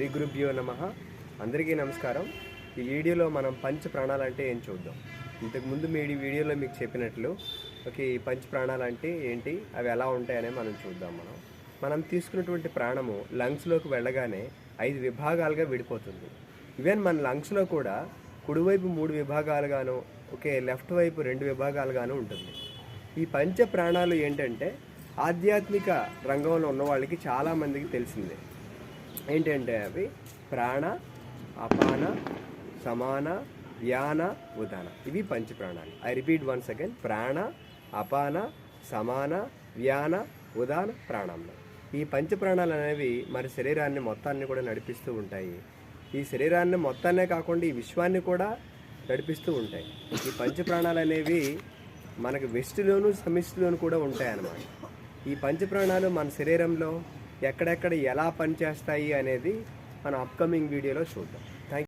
శ్రీ గురుభ్యో నమ. అందరికీ నమస్కారం. ఈ వీడియోలో మనం పంచ ప్రాణాలు అంటే ఏం చూద్దాం? ఇంతకుముందు మీ వీడియోలో మీకు చెప్పినట్లు ఓకే ఈ పంచ ప్రాణాలు అంటే ఏంటి అవి ఎలా ఉంటాయనే మనం చూద్దాం మనం. మనం తీసుకున్నటువంటి ప్రాణము లంగ్స్లోకి వెళ్ళగానే ఐదు విభాగాలుగా విడిపోతుంది. ఈవెన్ మన లంగ్స్లో కూడా కుడివైపు మూడు విభాగాలుగాను ఓకే లెఫ్ట్ వైపు రెండు విభాగాలుగాను ఉంటుంది. ఈ పంచ ప్రాణాలు ఏంటంటే ఆధ్యాత్మిక రంగంలో ఉన్న వాళ్ళకి చాలామందికి తెలిసిందే. ఏంటంటే అవి? ప్రాణ అపాన సమాన వ్యాన ఉదాన. ఇవి పంచ ప్రాణాలు. ఐ రిపీట్ వన్స్ అగైన్ ప్రాణ అపాన సమాన వ్యాన ఉదాన ప్రాణంలో. ఈ పంచ ప్రాణాలు అనేవి మరి శరీరాన్ని మొత్తాన్ని కూడా నడిపిస్తూ ఉంటాయి. ఈ శరీరాన్ని మొత్తాన్నే కాకుండా ఈ విశ్వాన్ని కూడా నడిపిస్తూ ఉంటాయి. ఈ పంచ ప్రాణాలు అనేవి మనకు వెస్ట్లోను సమిష్టిలోను కూడా ఉంటాయి అన్నమాట ఈ పంచ ప్రాణాలు మన శరీరంలో ఎక్కడెక్కడ ఎలా పనిచేస్తాయి అనేది మనం అప్కమింగ్ వీడియోలో చూద్దాం.